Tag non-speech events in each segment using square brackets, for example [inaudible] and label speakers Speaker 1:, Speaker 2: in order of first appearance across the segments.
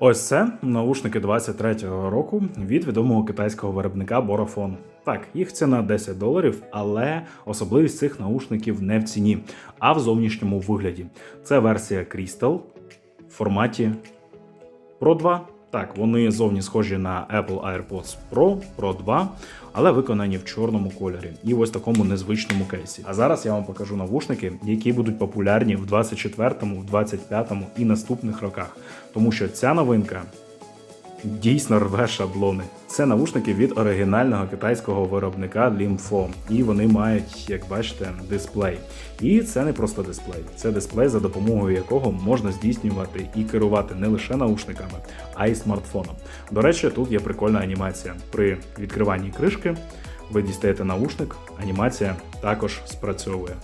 Speaker 1: Ось це наушники 23-го року від відомого китайського виробника Borofon. Так, їх ціна 10 доларів, але особливість цих наушників не в ціні, а в зовнішньому вигляді. Це версія Crystal в форматі Pro 2. Так, вони зовні схожі на Apple AirPods Pro, Pro 2, але виконані в чорному кольорі і ось такому незвичному кейсі. А зараз я вам покажу навушники, які будуть популярні в 24-му, 25-му і наступних роках. Тому що ця новинка дійсно рве шаблони. Це навушники від оригінального китайського виробника Limfo. І вони мають, як бачите, дисплей. І це не просто дисплей, це дисплей, за допомогою якого можна здійснювати і керувати не лише наушниками, а й смартфоном. До речі, тут є прикольна анімація. При відкриванні кришки ви дістаєте наушник, анімація також спрацьовує.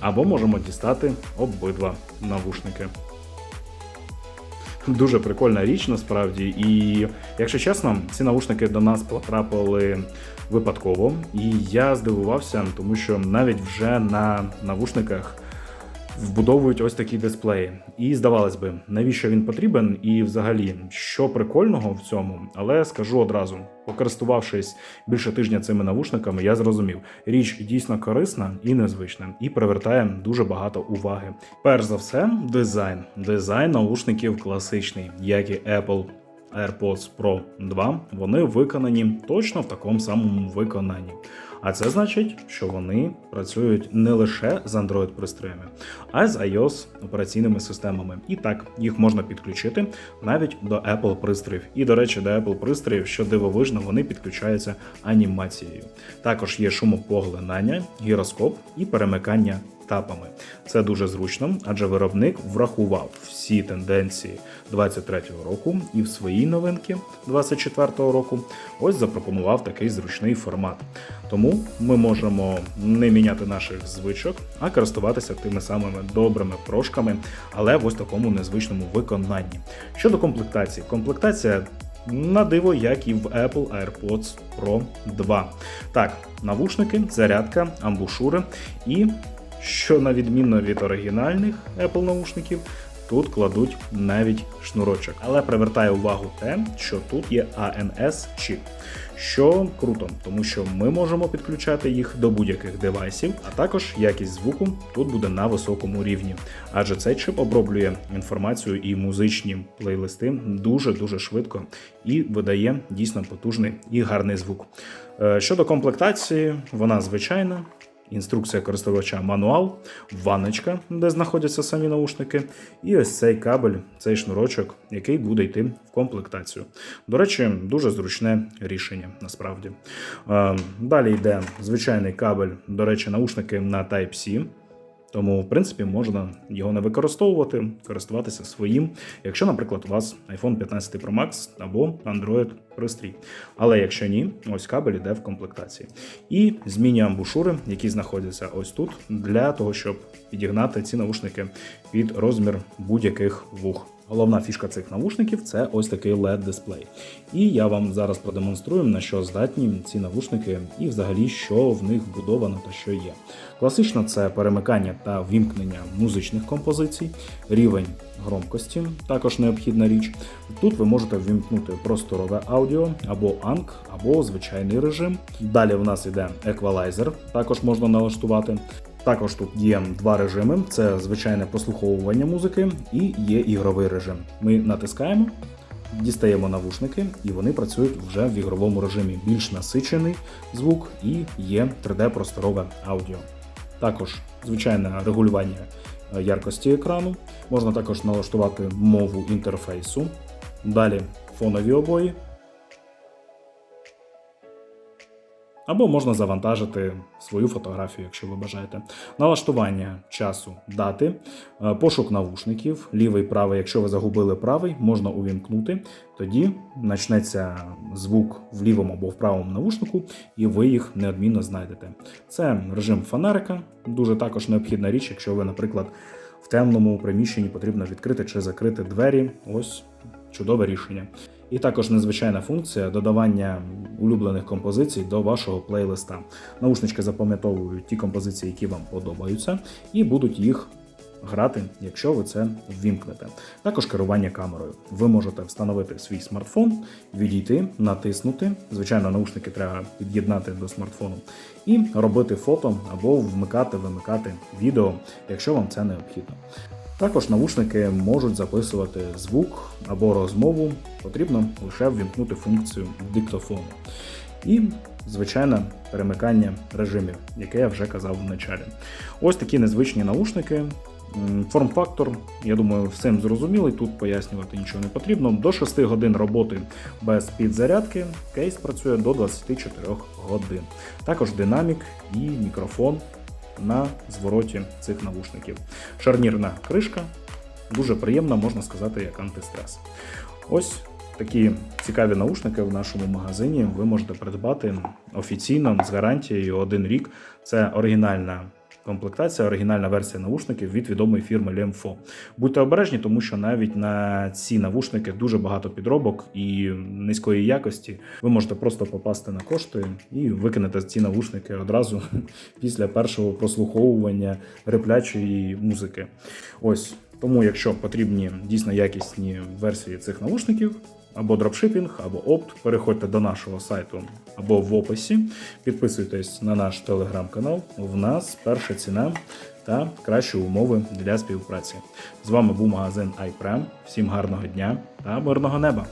Speaker 1: Або можемо дістати обидва навушники. Дуже прикольна річ насправді. І якщо чесно, ці наушники до нас потрапили випадково, і я здивувався, тому що навіть вже на навушниках вбудовують ось такі дисплеї. І здавалось би, навіщо він потрібен, і взагалі, що прикольного в цьому, але скажу одразу: покористувавшись більше тижня цими навушниками, я зрозумів, річ дійсно корисна і незвична, і привертає дуже багато уваги. Перш за все, дизайн. Дизайн наушників класичний, як і Apple AirPods Pro 2, вони виконані точно в такому самому виконанні. А це значить, що вони працюють не лише з Android пристроями, а й з iOS операційними системами. І так, їх можна підключити навіть до Apple пристроїв. І, до речі, до Apple пристроїв, що дивовижно, вони підключаються анімацією. Також є шумопоглинання, гіроскоп і перемикання тапами. Це дуже зручно, адже виробник врахував всі тенденції 23-го року і в своїй новинки 24-го року ось запропонував такий зручний формат. Тому ми можемо не міняти наших звичок, а користуватися тими самими добрими прошками, але в ось такому незвичному виконанні. Щодо комплектації, комплектація. На диво, як і в Apple AirPods Pro 2. Так, навушники, зарядка, амбушури і що на відмінно від оригінальних Apple наушників, тут кладуть навіть шнурочок. Але привертає увагу те, що тут є ANS чіп, що круто, тому що ми можемо підключати їх до будь-яких девайсів, а також якість звуку тут буде на високому рівні, адже цей чип оброблює інформацію і музичні плейлисти дуже дуже швидко і видає дійсно потужний і гарний звук. Е, Щодо комплектації, вона звичайна. Інструкція користувача мануал, ванночка, де знаходяться самі наушники, і ось цей кабель, цей шнурочок, який буде йти в комплектацію. До речі, дуже зручне рішення насправді. Е, Далі йде звичайний кабель, до речі, наушники на Type-C. Тому, в принципі, можна його не використовувати, користуватися своїм, якщо, наприклад, у вас iPhone 15 Pro Max або Android пристрій. Але якщо ні, ось кабель іде в комплектації. І змінні амбушури, які знаходяться ось тут, для того, щоб підігнати ці наушники під розмір будь-яких вух. Головна фішка цих навушників це ось такий led дисплей. І я вам зараз продемонструю, на що здатні ці навушники, і взагалі, що в них вбудовано та що є. Класично це перемикання та вімкнення музичних композицій, рівень громкості, також необхідна річ. Тут ви можете ввімкнути просторове аудіо або ANC, або звичайний режим. Далі в нас йде еквалайзер, також можна налаштувати. Також тут є два режими: це звичайне прослуховування музики і є ігровий режим. Ми натискаємо, дістаємо навушники, і вони працюють вже в ігровому режимі. Більш насичений звук і є 3D-просторове аудіо. Також звичайне регулювання е, яркості екрану. Можна також налаштувати мову інтерфейсу. Далі фонові обої. Або можна завантажити свою фотографію, якщо ви бажаєте. Налаштування часу дати, е, пошук навушників, лівий, правий. Якщо ви загубили правий, можна увімкнути. Тоді почнеться звук в лівому або в правому навушнику, і ви їх неодмінно знайдете. Це режим фонарика, дуже також необхідна річ, якщо ви, наприклад, в темному приміщенні потрібно відкрити чи закрити двері. Ось чудове рішення. І також незвичайна функція додавання улюблених композицій до вашого плейлиста. Наушнички запам'ятовують ті композиції, які вам подобаються, і будуть їх грати, якщо ви це ввімкнете. Також керування камерою. Ви можете встановити свій смартфон, відійти, натиснути. Звичайно, наушники треба під'єднати до смартфону, і робити фото або вмикати, вимикати відео, якщо вам це необхідно. Також навушники можуть записувати звук або розмову. Потрібно лише ввімкнути функцію диктофону. І, звичайне, перемикання режимів, яке я вже казав в началі. Ось такі незвичні наушники. Форм-фактор, я думаю, всім зрозумілий. Тут пояснювати нічого не потрібно. До 6 годин роботи без підзарядки. Кейс працює до 24 годин. Також динамік і мікрофон на звороті цих навушників. Шарнірна кришка, дуже приємна, можна сказати, як антистрес. Ось такі цікаві наушники в нашому магазині ви можете придбати офіційно з гарантією один рік. Це оригінальна. Комплектація, оригінальна версія навушників від відомої фірми Lemfo. Будьте обережні, тому що навіть на ці навушники дуже багато підробок і низької якості. Ви можете просто попасти на кошти і викинете ці навушники одразу [laughs] після першого прослуховування реплячої музики. Ось тому, якщо потрібні дійсно якісні версії цих навушників, або дропшипінг, або опт, переходьте до нашого сайту або в описі, підписуйтесь на наш телеграм-канал. В нас перша ціна та кращі умови для співпраці. З вами був магазин iPrem. Всім гарного дня та мирного неба!